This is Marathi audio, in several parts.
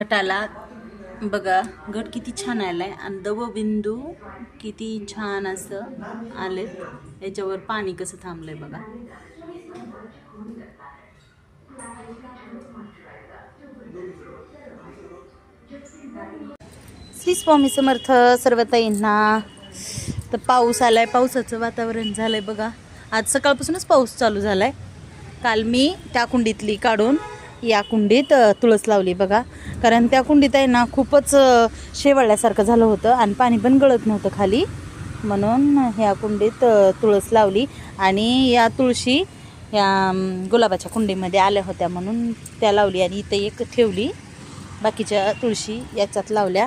गटाला बघा गट किती छान आलाय. आणि दवबिंदू किती छान असं आलेत. याच्यावर पाणी कसं थांबलंय बघा. श्री स्वामी समर्थ सर्वताईंना. तर पाऊस आलाय पावसाचं वातावरण झालंय बघा. आज सकाळपासूनच पाऊस चालू झालाय. काल मी त्या कुंडीतली काढून या कुंडीत तुळस लावली बघा. कारण त्या कुंडीत आहे ना खूपच अ, शेवाळल्यासारखं झालं होतं आणि पाणी पण गळत नव्हतं खाली. म्हणून ह्या कुंडीत तुळस लावली आणि या तुळशी या गुलाबाच्या कुंडीमध्ये आल्या होत्या म्हणून त्या लावली आणि इथं एक ठेवली. बाकीच्या तुळशी याच्यात लावल्या.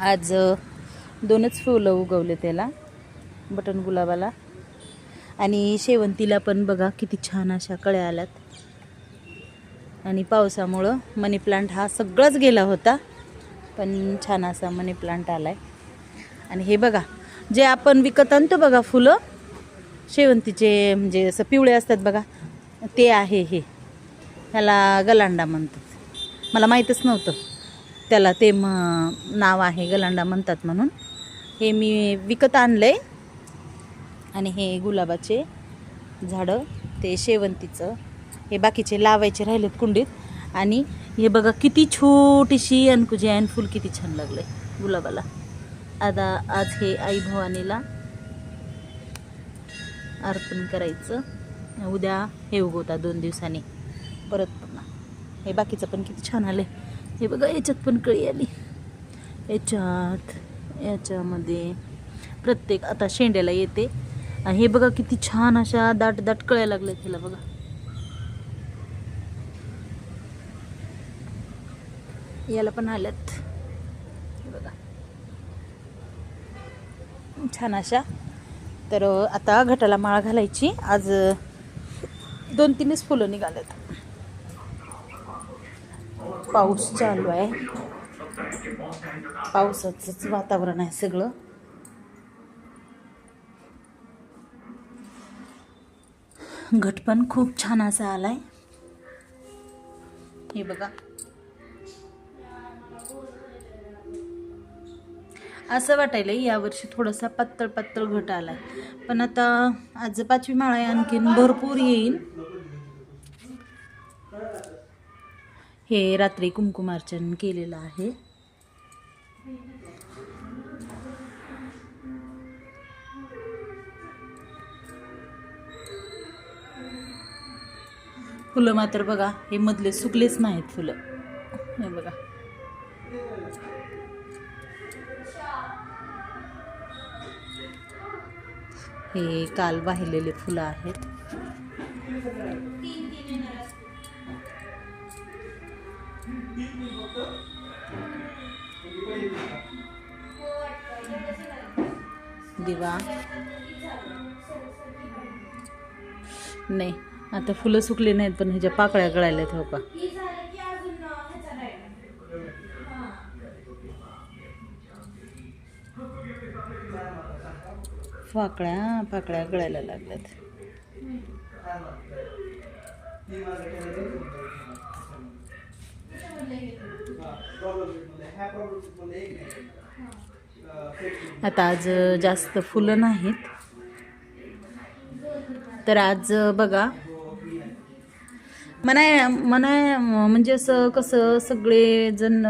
आज दोनच फुलं उगवले त्याला बटन गुलाबाला. आणि शेवंतीला पण बघा किती छान अशा कळ्या आल्यात. आणि पावसामुळं मनी प्लांट हा सगळाच गेला होता. पण छान असा मनी प्लांट आलाय. आणि हे बघा जे आपण विकत आणतो बघा फुलं शेवंतीचे म्हणजे असं पिवळे असतात बघा ते आहे हे. ह्याला गलांडा म्हणतात. मला माहीतच नव्हतं. त्याला ते म नाव आहे गलांडा म्हणतात म्हणून. हे मी विकत आणलं आहे आणि हे गुलाबाचे झाडं ते शेवंतीचं. हे बाकीचे लावायचे राहिलेत कुंडीत. आणि हे बघा किती छोटीशी अनकुजी आणि फुल किती छान लागले गुलाबाला. आता आज हे आई भवानीला अर्पण करायचं. उद्या हे उगवता दोन दिवसांनी. परत पुन्हा. हे बाकीचं पण किती छान आले हे बघा याच्यात पण कळी आली. याच्यात याच्यामध्ये प्रत्येक आता शेंड्याला येते. आणि हे बघा किती छान अशा दाट दाट कळायला लागल्या त्याला बघा. याला पण आल्यात. हे बघा. छान अशा. तर आता घटाला माळ घालायची. आज दोन तीनच फुलं निघालेत पाऊस चालू आहे. पावसाचंच वातावरण आहे सगळं. घट पण खूप छान असा आलाय. हे बघा. असं वाटायला यावर्षी थोडासा पातळ पातळ घट आलाय. पण आता आज पाचवी माळा आहे आणखीन भरपूर येईल हे रात्री कुंकुमार्चन केलेलं आहे. फुलं मात्र बघा हे मधले सुकलेच नाहीत फुलं. हे बघा. हे काल वाहिलेले फुलं आहेत. दिवा. नाही आता फुलं सुकली नाहीत पण ह्याच्या पाकळ्या गळायला हो का? फाकळ्या पाकळ्या गळायला लागल्यात. आता आज जास्त फुलं नाहीत. तर आज बघा. मनाय मनाय म्हणजे असं कसं सगळे जण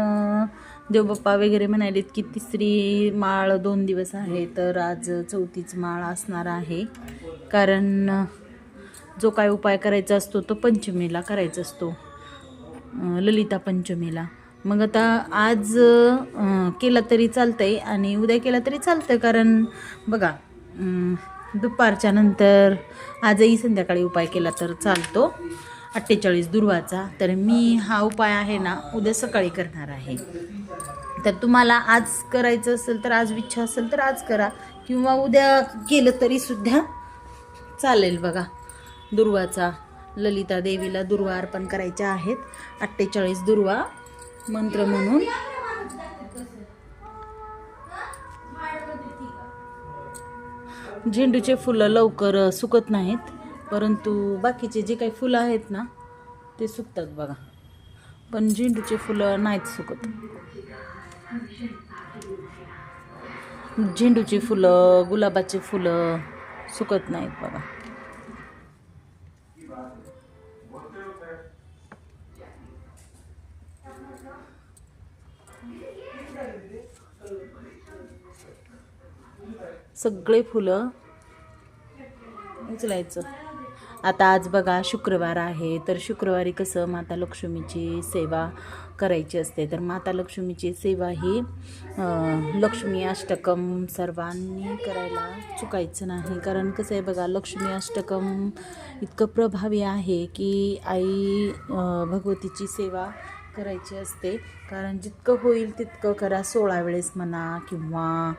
देवबाप्पा वगैरे म्हणालेत की तिसरी माळ दोन दिवस आहे तर आज चौथीच माळ असणार आहे. कारण जो काय उपाय करायचा असतो तो पंचमीला करायचा असतो. ललिता पंचमीला. मग आता आज केला तरी चालतं आहे आणि उद्या केला तरी चालतं कारण बघा दुपारच्या नंतर आजही संध्याकाळी उपाय केला तर चालतो. अठ्ठेचाळीस दुर्वाचा. तर मी हा उपाय आहे ना उद्या सकाळी करणार आहे. तर तुम्हाला आज करायचं असेल तर आज इच्छा असेल तर आज करा. किंवा उद्या केलं तरी सुद्धा चालेल बघा. दुर्वाचा ललिता देवीला दुर्वा अर्पण करायच्या आहेत. अठ्ठेचाळीस दुर्वा मंत्र म्हणून. झेंडूचे फुलं लवकर सुकत नाहीत. परंतु बाकीचे जे काही फुलं आहेत ना ते सुकतात बघा. पण झेंडूचे फुलं नाहीत सुकत. झेंडूची फुलं गुलाबाची फुलं सुकत नाहीत बघा. सगळे फुलं उचलायचं. आता आज बघा शुक्रवार आहे तर शुक्रवारी कसं माता लक्ष्मीची सेवा करायची असते? तर माता लक्ष्मीची सेवा ही लक्ष्मी अष्टकम सर्वांनी करायला चुकायचं नाही. कारण कसं आहे बघा लक्ष्मी अष्टकम इतकं प्रभावी आहे की आई भगवतीची सेवा करायची असते. कारण जितकं होईल तितकं करा सोळा वेळेस म्हणा किंवा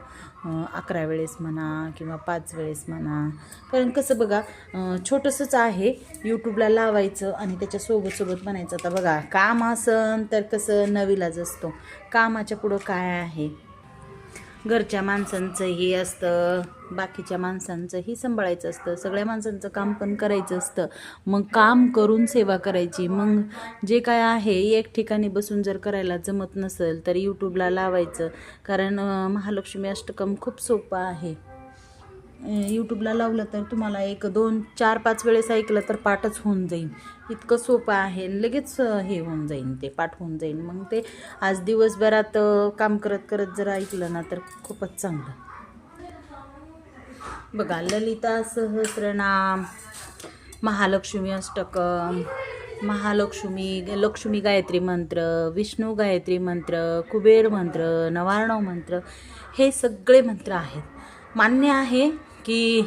अकरा वेळेस म्हणा किंवा पाच वेळेस म्हणा. कारण कसं बघा छोटंसंच आहे. यूट्यूबला लावायचं आणि त्याच्या सोबत सोबत बनायचं आता बघा काम असन तर कसं नवीलाच असतो. कामाच्या पुढं काय आहे? घरच्या माणसांचंही असतं बाकीच्या माणसांचंही सांभाळायचं असतं सगळ्या माणसांचं काम पण करायचं असतं. मग काम करून सेवा करायची. मग जे काय आहे एक ठिकाणी बसून जर करायला जमत नसेल तर यूट्यूबला लावायचं. कारण महालक्ष्मी अष्टकम खूप सोपं आहे. यूट्यूबला लावलं तर तुम्हाला एक दोन चार पाच वेळेस ऐकलं तर पाठच होऊन जाईल इतकं सोपं आहे. लगेच हे होऊन जाईल ते पाठ होऊन जाईल मग ते आज दिवसभरात काम करत करत जर ऐकलं ना तर खूपच चांगलं. बघा ललिता सहस्रनाम महालक्ष्मी अष्टकम महालक्ष्मी लक्ष्मी गायत्री मंत्र विष्णू गायत्री मंत्र कुबेर मंत्र नवार्णव मंत्र हे सगळे मंत्र आहेत. मान्य आहे की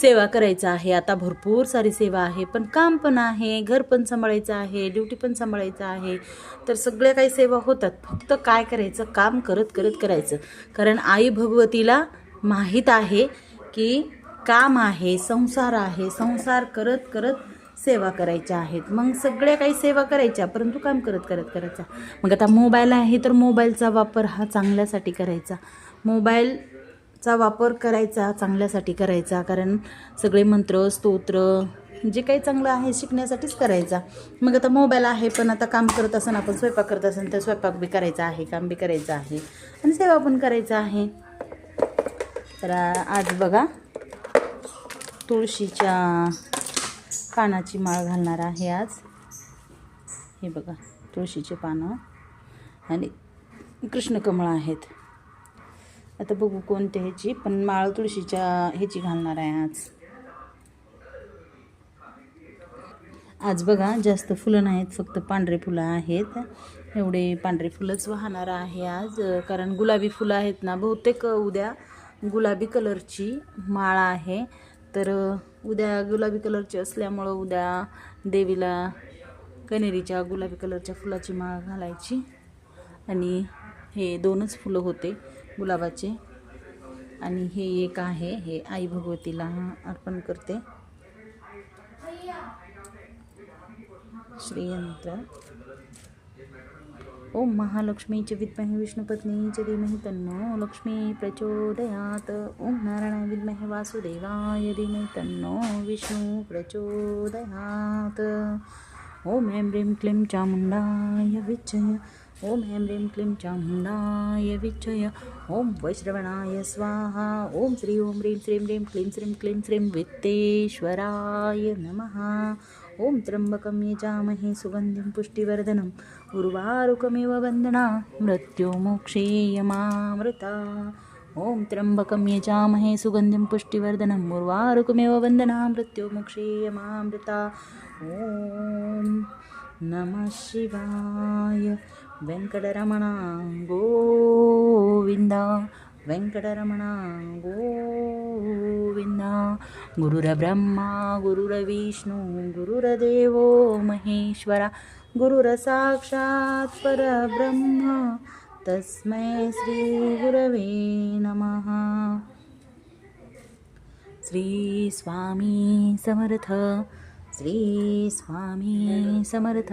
सेवा करायचं आहे. आता भरपूर सारी सेवा आहे पण काम पण आहे घर पण सांभाळायचं आहे ड्युटी पण सांभाळायचं आहे. तर सगळ्या काही सेवा होतात. फक्त काय करायचं? काम करत करत करायचं. कारण आई भगवतीला माहीत आहे की काम आहे संसार आहे. संसार करत करत सेवा करायच्या आहेत. मग सगळ्या काही सेवा करायच्या परंतु काम करत करत करायचा. मग आता मोबाईल आहे तर मोबाईलचा वापर हा चांगल्यासाठी करायचा. मोबाईल चा वापर करायचा चांगल्यासाठी करायचा कारण सगळे मंत्र स्तोत्र जे काही चांगलं आहे शिकण्यासाठीच करायचा. मग आता मोबाईल आहे पण आता काम करत असताना आपण स्वयंपाक करत असेल तर स्वयंपाक बी करायचा आहे काम बी करायचं आहे आणि सेवा पण करायचं आहे. तर आज बघा तुळशीच्या पानाची माळ घालणार आहे आज. हे बघा तुळशीचे पानं आणि कृष्णकमळ आहेत. आता बघू कोणत्या ह्याची पण माळ तुळशीच्या ह्याची घालणार आहे आज. आज बघा जास्त फुलं नाहीत फक्त पांढरे फुलं आहेत. एवढे पांढरे फुलंच वाहणार आहे आज कारण गुलाबी फुलं आहेत ना बहुतेक उद्या गुलाबी कलरची माळ आहे. तर उद्या गुलाबी कलरची असल्यामुळं उद्या देवीला कनेरीच्या गुलाबी कलरच्या फुलाची माळ घालायची. आणि हे दोनच फुलं होते. गुलाबाचे. आणि हे एक आहे हे आई भगवतीला अर्पण करते. श्रीयंत्र. ओम च विद्महे विष्णुपत्नीचे धीमहि तन्नो. लक्ष्मी प्रचोदयात. ओम नारायण विद्महे वासुदेवाय धीमहि तन्नो. विष्णू प्रचोदयात. ओम ऐं ह्रीं क्लीं चामुण्डाय विच्चय ओम ऐं ह्रीं क्लीं चामुण्डाय विच्चय ओम वैश्रवणाय स्वाहा। ओम श्री ओम ह्रीं श्रीं ह्रीं क्लीं श्रीं क्लीं श्रीं वित्तेश्वराय नमः। ॐ त्र्यम्बकं यजामहे सुगन्धिं पुष्टिवर्धनम् उर्वारुकमिव वन्दना। मृत्युमोक्षेयमामृता ॐ त्र्यम्बकं यजामहे सुगन्धिं पुष्टिवर्धनम् उर्वारुकमिव वन्दना। मृत्युमोक्षेयमामृता ॐ नमः शिवाय वेङ्कटरमणा गोविन्द वेङ्कटरमणा गोविन्द गुरुर्ब्रह्मा गुरुर्विष्णू गुरुर्देवो महेश्वरा गुरुरसाक्षात् परब्रह्म तस्मै श्रीगुरवे नमः। श्री स्वामी समर्थ श्री स्वामी समर्थ।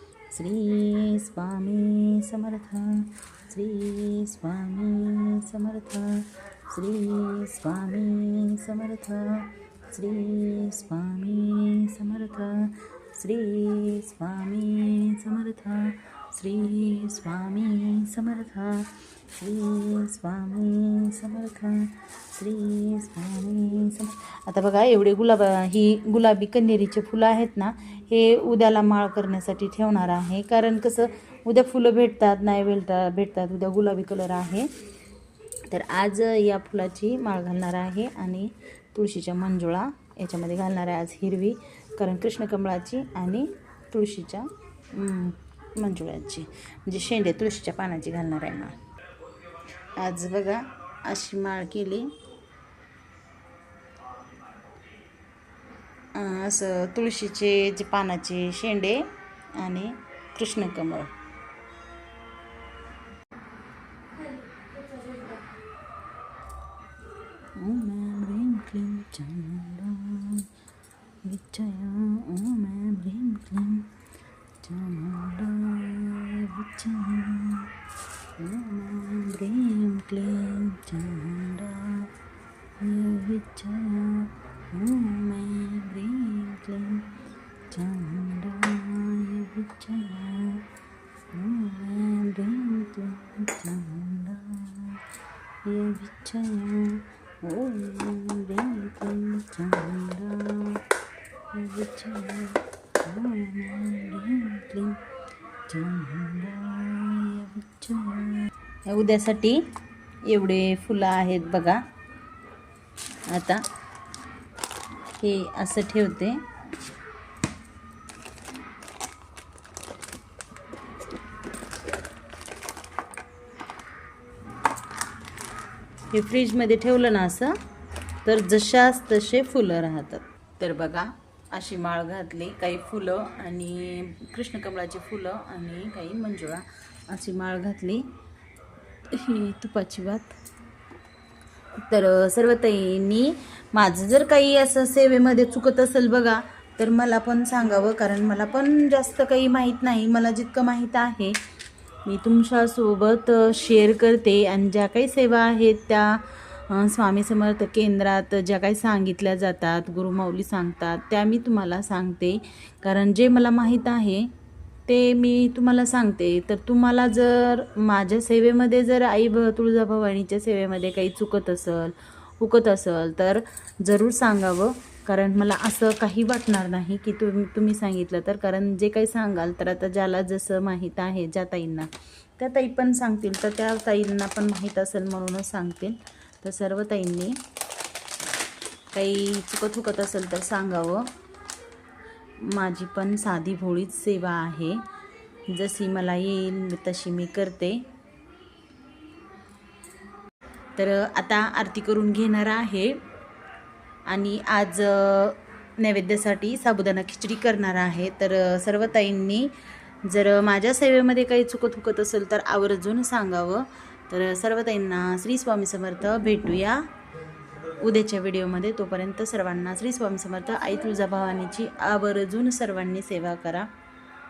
श्री स्वामी समर्थ श्री स्वामी समर्थ श्री स्वामी समर्थ श्री स्वामी समर्थ श्री स्वामी समर्थ श्री स्वामी समर्थ श्री स्वामी समर्थ श्री स्वामी समर्थ. आता बघा एवढे गुलाब ही गुलाबी कन्हेरीचे फुलं आहेत ना हे उद्याला माळ करण्यासाठी ठेवणार आहे. कारण कसं उद्या फुलं भेटतात नाही भेटतात भेटतात उद्या गुलाबी कलर आहे. तर आज या फुलाची माळ घालणार आहे आणि तुळशीच्या मंजुळा याच्यामध्ये घालणार आहे आज हिरवी कारण कृष्णकमळाची आणि तुळशीच्या मंजुळ्याची मंजुळाची. म्हणजे शेंडे तुळशीच्या पानाची घालणार आहे माळ. आज बघा अशी माळ केली. असं तुळशीचे जे पानाचे शेंडे आणि कृष्णकमळ ओम ये बिछया ओ रेल उद्यासाठी एवढे फुलं आहेत बघा. आता हे असं ठेवते. हे फ्रीजमध्ये ठेवलं ना असं तर जशाच तसे फुलं राहतात. तर बघा अशी माळ घातली काही फुलं आणि कृष्णकमळाची फुलं आणि काही मंजुळा अशी माळ घातली. ही तुपाची बात तर सर्व ताईंनी माझं जर काही असं सेवेमध्ये चुकत असेल बघा तर मला पण सांगावं कारण मला पण जास्त काही माहीत नाही. मला जितकं माहीत आहे मी तुमच्यासोबत शेअर करते. आणि ज्या काही सेवा आहेत त्या स्वामी समर्थ केंद्रात ज्या काही सांगितल्या जातात गुरुमाऊली सांगतात त्या मी तुम्हाला सांगते. कारण जे मला माहीत आहे ते मी तुम्हाला सांगते. तर तुम्हाला जर माझ्या सेवेमध्ये जर आई भ तुळजाभवानीच्या सेवेमध्ये काही चुकत असेल हुकत असेल तर जरूर सांगावं. कारण मला असं काही वाटणार नाही की तुम्ही तुम्ही सांगितलं तर. कारण जे काही सांगाल तर आता ज्याला जसं माहीत आहे ज्या ताईंना. त्या ताई पण सांगतील तर त्या ताईंना पण माहीत असेल म्हणूनच सांगतील. तर सर्व ताईंनी काही चुकत हुकत असेल तर सांगावं. माझी पण साधी भोळीच सेवा आहे. जशी मला येईल तशी मी करते. तर आता आरती करून घेणार आहे. आणि आज नैवेद्यासाठी साबुदाणा खिचडी करणार आहे. तर सर्व ताईंनी जर माझ्या सेवेमध्ये काही चुकत हुकत असेल तर आवर्जून सांगावं. तर सर्व ताईंना श्री स्वामी समर्थ भेटूया. उद्याच्या व्हिडिओमध्ये तोपर्यंत सर्वांना श्री स्वामी समर्थ आई तुळजाभवानीची आवर्जून सर्वांनी सेवा करा.